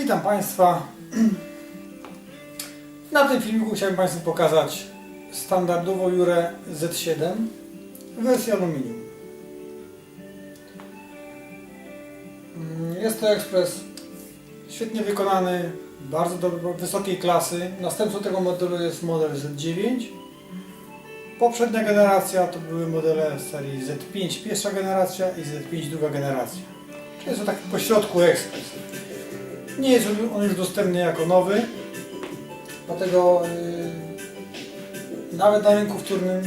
Witam Państwa. Na tym filmiku chciałem Państwu pokazać standardową Jurę Z7 w wersji aluminium. Jest to ekspres świetnie wykonany, bardzo wysokiej klasy. Następcą tego modelu jest model Z9. Poprzednia generacja to były modele serii Z5 pierwsza generacja i Z5 druga generacja. Czyli jest to taki pośrodku ekspres. Nie jest on już dostępny jako nowy, dlatego yy, nawet na rynku wtórnym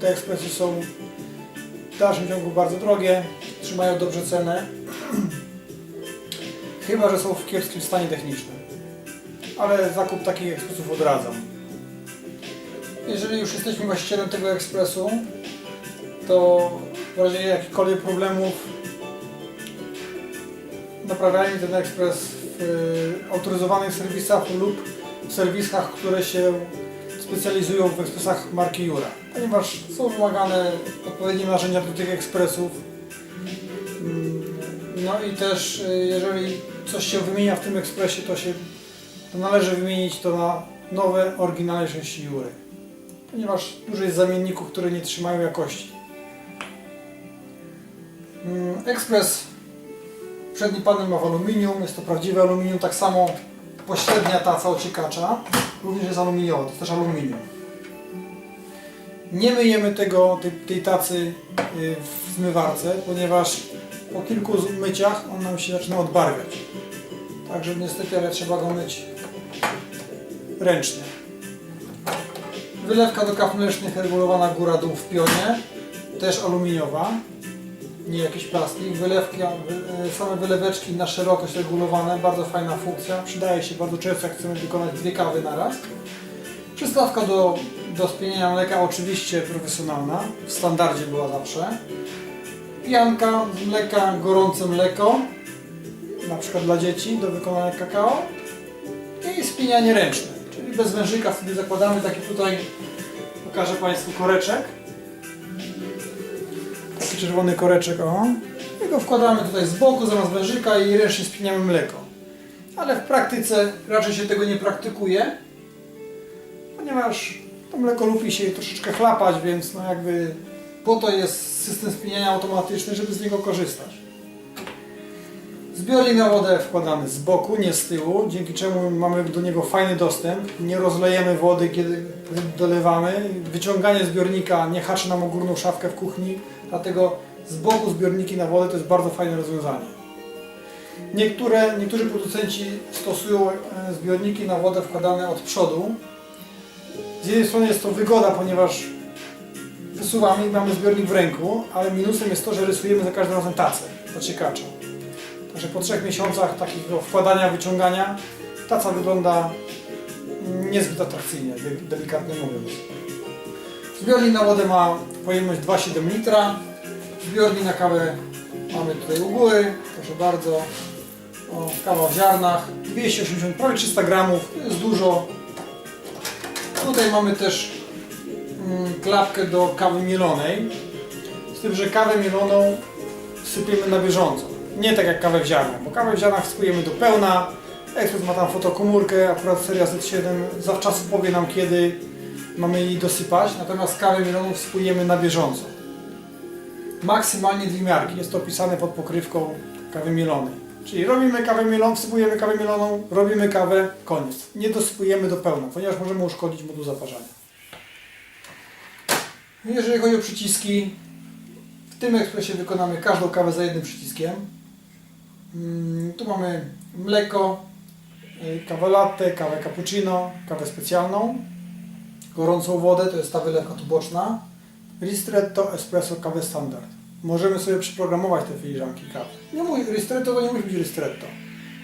te ekspresy są w dalszym ciągu bardzo drogie, trzymają dobrze cenę, chyba że są w kiepskim stanie technicznym. Ale zakup takich ekspresów odradzam. Jeżeli już jesteśmy właścicielem tego ekspresu, to w razie jakichkolwiek problemów naprawiajmy ten ekspres autoryzowanych serwisach lub w serwisach, które się specjalizują w ekspresach marki Jura, ponieważ są wymagane odpowiednie narzędzia do tych ekspresów. Mm, No i też y, jeżeli coś się wymienia w tym ekspresie, to się to należy wymienić to na nowe, oryginalne części Jury, ponieważ dużo jest zamienników, które nie trzymają jakości. Mm, Ekspres Przedni panel ma w aluminium, jest to prawdziwe aluminium, tak samo pośrednia taca ociekacza również jest aluminiowa, to jest też aluminium. Nie myjemy tego, tej, tej tacy y, w zmywarce, ponieważ po kilku myciach on nam się zaczyna odbarwiać. Także niestety, ale trzeba go myć ręcznie. Wylewka do kaw mlecznych regulowana góra-dół w pionie, też aluminiowa nie jakiś plastik. Wylewki, wy- e, same wyleweczki na szerokość regulowane, bardzo fajna funkcja. Przydaje się bardzo często, jak chcemy wykonać dwie kawy na raz. Przystawka do, do spieniania mleka oczywiście profesjonalna, w standardzie była zawsze. Pianka z mleka, gorące mleko, na przykład dla dzieci do wykonania kakao. I spienianie ręczne, czyli bez wężyka wtedy zakładamy taki tutaj, pokażę Państwu koreczek taki czerwony koreczek, o. I go wkładamy tutaj z boku zamiast wężyka i ręcznie spiniamy mleko. Ale w praktyce raczej się tego nie praktykuje, ponieważ to mleko lubi się troszeczkę chlapać, więc no jakby po to jest system spiniania automatyczny, żeby z niego korzystać. Zbiornik na wodę wkładamy z boku, nie z tyłu, dzięki czemu mamy do niego fajny dostęp. Nie rozlejemy wody, kiedy dolewamy. Wyciąganie zbiornika nie haczy nam o górną szafkę w kuchni, dlatego z boku zbiorniki na wodę to jest bardzo fajne rozwiązanie. Niektóre, niektórzy producenci stosują e, zbiorniki na wodę wkładane od przodu. Z jednej strony jest to wygoda, ponieważ wysuwamy i mamy zbiornik w ręku, ale minusem jest to, że rysujemy za każdym razem tacę ociekacza. Także po trzech miesiącach takiego wkładania, wyciągania taca wygląda niezbyt atrakcyjnie, de- delikatnie mówiąc. Zbiornik na wodę ma pojemność 2,7 litra. Zbiornik na kawę mamy tutaj u góry, proszę bardzo. O, kawa w ziarnach, 280, prawie 300 gramów, to jest dużo. Tutaj mamy też mm, klapkę do kawy mielonej. Z tym, że kawę mieloną sypiemy na bieżąco. Nie tak jak kawę w ziarnach, bo kawę w ziarnach wsypujemy do pełna. Ekspres ma tam fotokomórkę, akurat seria Z7 zawczasu powie nam kiedy mamy jej dosypać, natomiast kawę mieloną wsypujemy na bieżąco. Maksymalnie dwie miarki, jest to opisane pod pokrywką kawy mielonej. Czyli robimy kawę mieloną, wsypujemy kawę mieloną, robimy kawę, koniec. Nie dosypujemy do pełna, ponieważ możemy uszkodzić moduł zaparzania. Jeżeli chodzi o przyciski, w tym ekspresie wykonamy każdą kawę za jednym przyciskiem. Mm, Tu mamy mleko, y, kawę latte, kawę cappuccino, kawę specjalną, gorącą wodę, to jest ta wylewka tu boczna, ristretto, espresso, kawę standard. Możemy sobie przyprogramować te filiżanki kawy. Nie mój ristretto to nie musi być ristretto.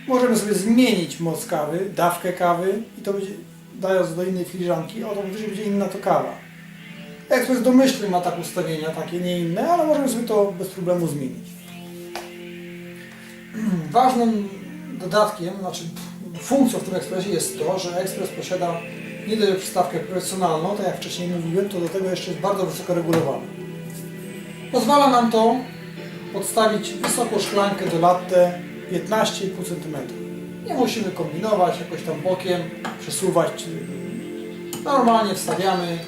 Możemy sobie zmienić moc kawy, dawkę kawy i to będzie, dając do innej filiżanki, automatycznie będzie inna to kawa. Ekspres domyślny ma tak ustawienia, takie nie inne, ale możemy sobie to bez problemu zmienić. Ważnym dodatkiem, znaczy funkcją w tym ekspresie jest to, że ekspres posiada nie dość profesjonalną, tak jak wcześniej mówiłem, to do tego jeszcze jest bardzo wysoko regulowany. Pozwala nam to podstawić wysoką szklankę do latte 15,5 cm. Nie musimy kombinować jakoś tam bokiem, przesuwać. Normalnie wstawiamy.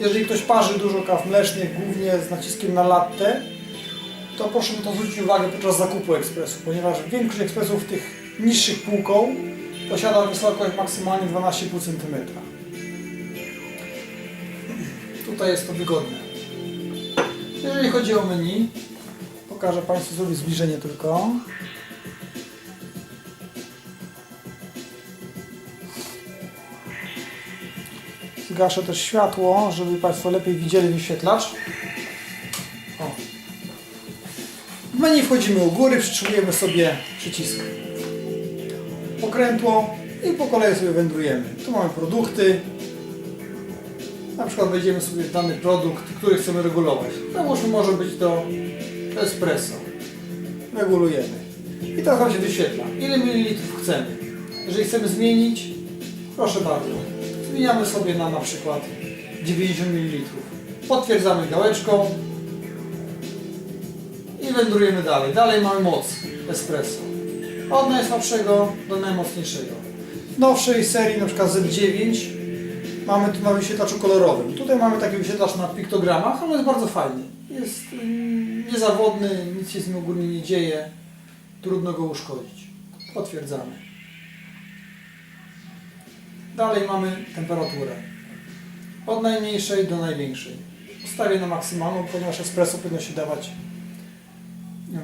Jeżeli ktoś parzy dużo kaw mlecznych, głównie z naciskiem na latte, to proszę na to zwrócić uwagę podczas zakupu ekspresu, ponieważ większość ekspresów tych niższych półką posiada wysokość maksymalnie 12,5 cm. Tutaj jest to wygodne. Jeżeli chodzi o menu, pokażę Państwu, zrobię zbliżenie tylko. Zgaszę też światło, żeby Państwo lepiej widzieli wyświetlacz. W menu wchodzimy u góry, przytrzymujemy sobie przycisk pokrętło i po kolei sobie wędrujemy. Tu mamy produkty. Na przykład wejdziemy sobie dany produkt, który chcemy regulować. Załóżmy może być to espresso. Regulujemy. I teraz nam się wyświetla, ile mililitrów chcemy. Jeżeli chcemy zmienić, proszę bardzo. Zmieniamy sobie na na przykład 90 ml. Potwierdzamy gałeczką i wędrujemy dalej. Dalej mamy moc espresso. Od najsłabszego do najmocniejszego. W nowszej serii, przykład Z9, mamy tu na wyświetlaczu kolorowym. Tutaj mamy taki wyświetlacz na piktogramach, ale jest bardzo fajny. Jest mm, niezawodny, nic się z nim ogólnie nie dzieje. Trudno go uszkodzić. Potwierdzamy. Dalej mamy temperaturę. Od najmniejszej do największej. Ustawię na maksymalną, ponieważ espresso powinno się dawać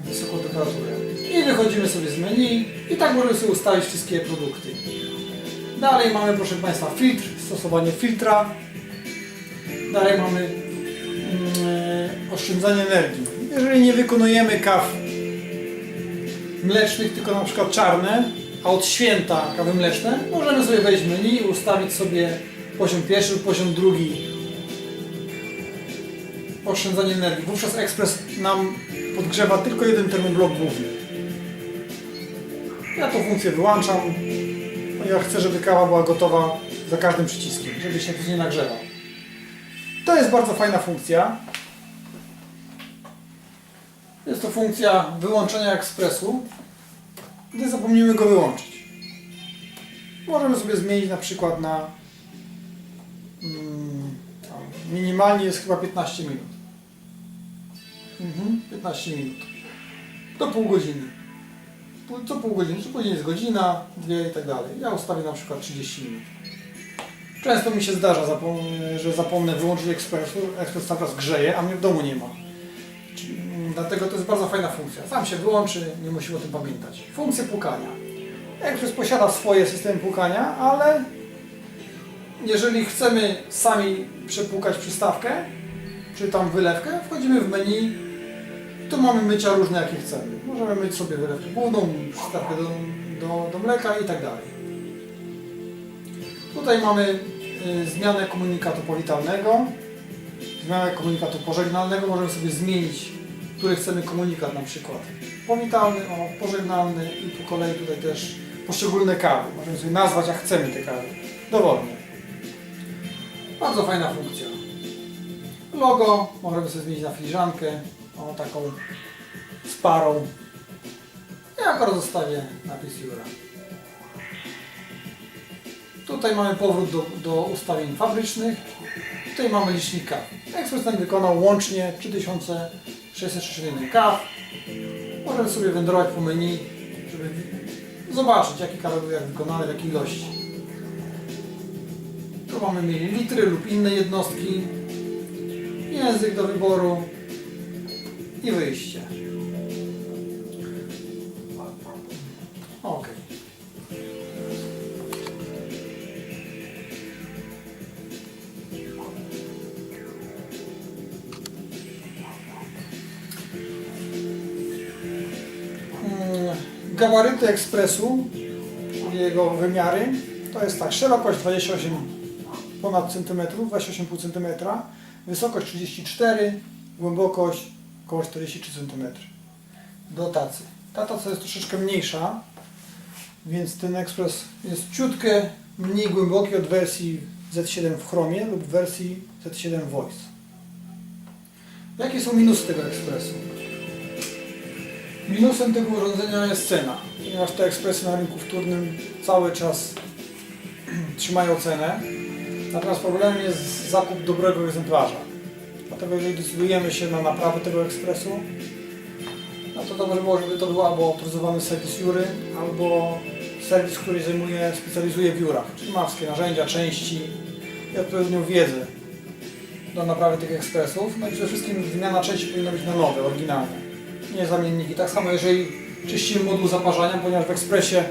wysoką temperaturę. I wychodzimy sobie z menu i tak możemy sobie ustawić wszystkie produkty. Dalej mamy, proszę Państwa, filtr, stosowanie filtra. Dalej mamy e, oszczędzanie energii. Jeżeli nie wykonujemy kaw mlecznych, tylko na przykład czarne, a od święta kawy mleczne, możemy sobie wejść w menu i ustawić sobie poziom pierwszy poziom drugi oszczędzanie energii. Wówczas ekspres nam podgrzewa tylko jeden termoblok główny. Ja tą funkcję wyłączam, ponieważ chcę, żeby kawa była gotowa za każdym przyciskiem, żeby się później nagrzewał. To jest bardzo fajna funkcja. Jest to funkcja wyłączenia ekspresu, gdy zapomnimy go wyłączyć. Możemy sobie zmienić na przykład na mm, minimalnie jest chyba 15 minut. Mhm, 15 minut. Do pół godziny. Co pół godziny, czy później jest godzina, dwie i tak dalej. Ja ustawię na przykład 30 minut. Często mi się zdarza, że zapomnę wyłączyć ekspresu, ekspres cały czas grzeje, a mnie w domu nie ma. Mm, Dlatego to jest bardzo fajna funkcja. Sam się wyłączy, nie musimy o tym pamiętać. Funkcja pukania. Ekspres posiada swoje systemy pukania, ale jeżeli chcemy sami przepłukać przystawkę, czy tam wylewkę, wchodzimy w menu. Tu mamy mycia różne jakie chcemy. Możemy myć sobie wylewkę główną, przystawkę do, do, do mleka i tak dalej. Tutaj mamy y, zmianę komunikatu powitalnego, zmianę komunikatu pożegnalnego. Możemy sobie zmienić, który chcemy komunikat na przykład. Powitalny, o, pożegnalny i po kolei tutaj też poszczególne kawy. Możemy sobie nazwać jak chcemy te kawy. Dowolnie. Bardzo fajna funkcja. Logo możemy sobie zmienić na filiżankę, o taką z parą. Ja akurat zostawię napis Jura. Tutaj mamy powrót do, do ustawień fabrycznych. Tutaj mamy licznik kaw. Ekspres ten wykonał łącznie 3661 kaw. Możemy sobie wędrować po menu, żeby zobaczyć jakie kawy były jak wykonane, w jakiej ilości. Tu mamy mililitry lub inne jednostki język do wyboru i wyjście. Ok. Mm, Gabaryty ekspresu, jego wymiary, to jest tak, szerokość 28 ponad centymetrów, 28,5 centymetra, wysokość 34, głębokość około 43 cm. Do tacy. Ta taca jest troszeczkę mniejsza, więc ten ekspres jest ciutkę mniej głęboki od wersji Z7 w Chromie lub wersji Z7 Voice. Jakie są minusy tego ekspresu? Minusem tego urządzenia jest cena, ponieważ te ekspresy na rynku wtórnym cały czas trzymają cenę. Natomiast problemem jest zakup dobrego egzemplarza. Dlatego jeżeli decydujemy się na naprawę tego ekspresu, no to dobrze było, żeby to był albo autoryzowany serwis Jury, albo serwis, który zajmuje, specjalizuje w jurach, czyli ma wszystkie narzędzia, części i odpowiednią wiedzę do naprawy tych ekspresów. No i przede wszystkim wymiana części powinna być na nowe, oryginalne, nie zamienniki. Tak samo jeżeli czyścimy moduł zaparzania, ponieważ w ekspresie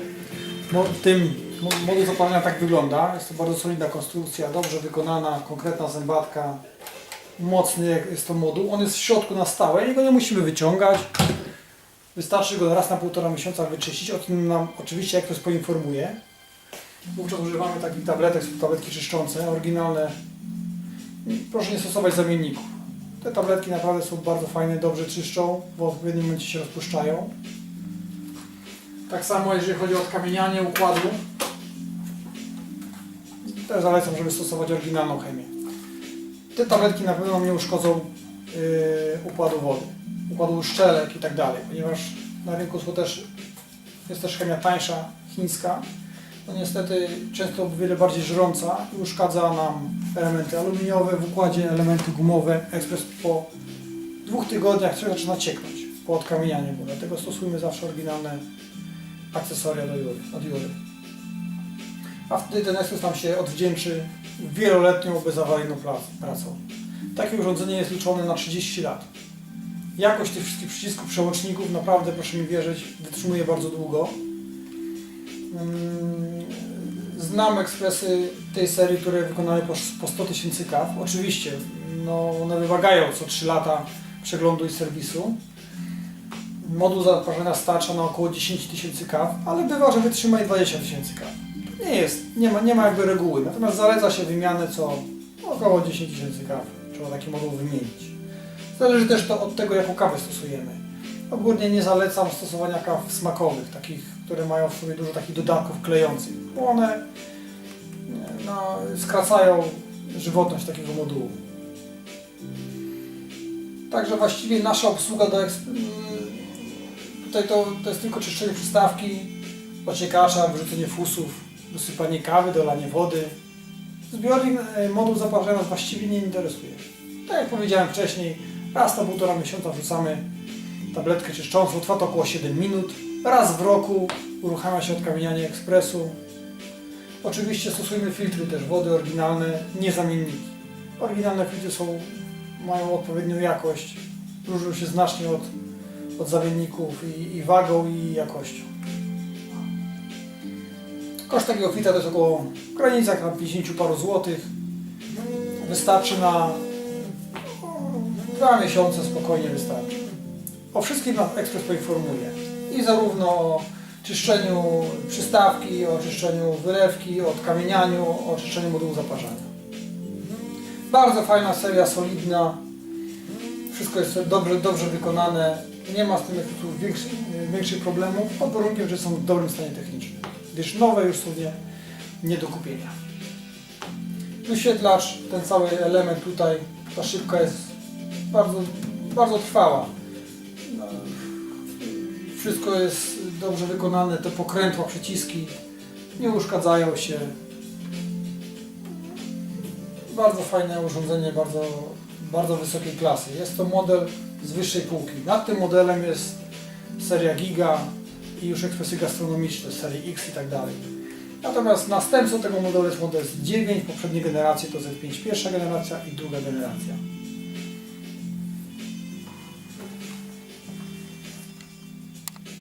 mo- tym mo- moduł zaparzania tak wygląda. Jest to bardzo solidna konstrukcja, dobrze wykonana, konkretna zębatka, mocny jak jest to moduł. On jest w środku na stałe, jego nie musimy wyciągać. Wystarczy go raz na półtora miesiąca wyczyścić, o tym nam oczywiście jak ktoś poinformuje. Wówczas używamy takich tabletek, są tabletki czyszczące, oryginalne. Proszę nie stosować zamienników. Te tabletki naprawdę są bardzo fajne, dobrze czyszczą, w odpowiednim momencie się rozpuszczają. Tak samo jeżeli chodzi o odkamienianie układu, też zalecam, żeby stosować oryginalną chemię. Te tabletki na pewno nie uszkodzą yy, układu wody, układu szczelek i tak dalej, ponieważ na rynku są też, jest też chemia tańsza, chińska, no niestety często o wiele bardziej żrąca i uszkadza nam elementy aluminiowe w układzie, elementy gumowe. Ekspres po dwóch tygodniach trzeba zaczyna cieknąć po odkamienianiu go, dlatego stosujmy zawsze oryginalne akcesoria do jury, od jury. A wtedy ten ekspres nam się odwdzięczy wieloletnią bezawaryjną prac- pracą. Takie urządzenie jest liczone na 30 lat. Jakość tych wszystkich przycisków, przełączników naprawdę, proszę mi wierzyć, wytrzymuje bardzo długo. Mm, Znam ekspresy tej serii, które wykonały po, po 100 tysięcy kaw. Oczywiście, no, one wymagają co 3 lata przeglądu i serwisu. Moduł zaparzenia starcza na około 10 tysięcy kaw, ale bywa, że wytrzyma i 20 tysięcy kaw. Nie jest, nie ma, nie ma jakby reguły, natomiast zaleca się wymianę co około 10 tysięcy kaw. Trzeba taki moduł wymienić. Zależy też to od tego, jaką kawę stosujemy. Ogólnie nie zalecam stosowania kaw smakowych, takich, które mają w sobie dużo takich dodatków klejących, bo one no, skracają żywotność takiego modułu. Także właściwie nasza obsługa do mm, tutaj to, to jest tylko czyszczenie przystawki, ociekacza, wrzucenie fusów, dosypanie kawy, dolanie wody. Zbiornik, e, moduł zaparzenia nas właściwie nie interesuje. Tak jak powiedziałem wcześniej, raz na półtora miesiąca wrzucamy tabletkę czyszczącą, trwa to około 7 minut. Raz w roku uruchamia się odkamienianie ekspresu. Oczywiście stosujemy filtry też wody oryginalne, nie zamienniki. Oryginalne filtry są, mają odpowiednią jakość, różnią się znacznie od, od zamienników i, i wagą i jakością. Koszt takiego filtra to jest około w granicach na 50 paru złotych. Wystarczy na dwa miesiące spokojnie wystarczy. O wszystkim nas ekspres poinformuje. I zarówno o czyszczeniu przystawki, o czyszczeniu wylewki, o odkamienianiu, o czyszczeniu modułu zaparzania. Bardzo fajna seria, solidna. Wszystko jest dobrze, dobrze wykonane. Nie ma z tym jakichś większych, większych problemów, pod warunkiem, że są w dobrym stanie technicznym. Gdyż nowe już są nie, nie do kupienia. Wyświetlacz, ten cały element tutaj, ta szybka jest bardzo, bardzo trwała. No, Wszystko jest dobrze wykonane, te pokrętła, przyciski nie uszkadzają się. Bardzo fajne urządzenie, bardzo, bardzo wysokiej klasy. Jest to model z wyższej półki. Nad tym modelem jest seria Giga i już ekspresy gastronomiczne, serii X i tak dalej. Natomiast następcą tego modelu jest model Z9, poprzedniej generacji to Z5 pierwsza generacja i druga generacja.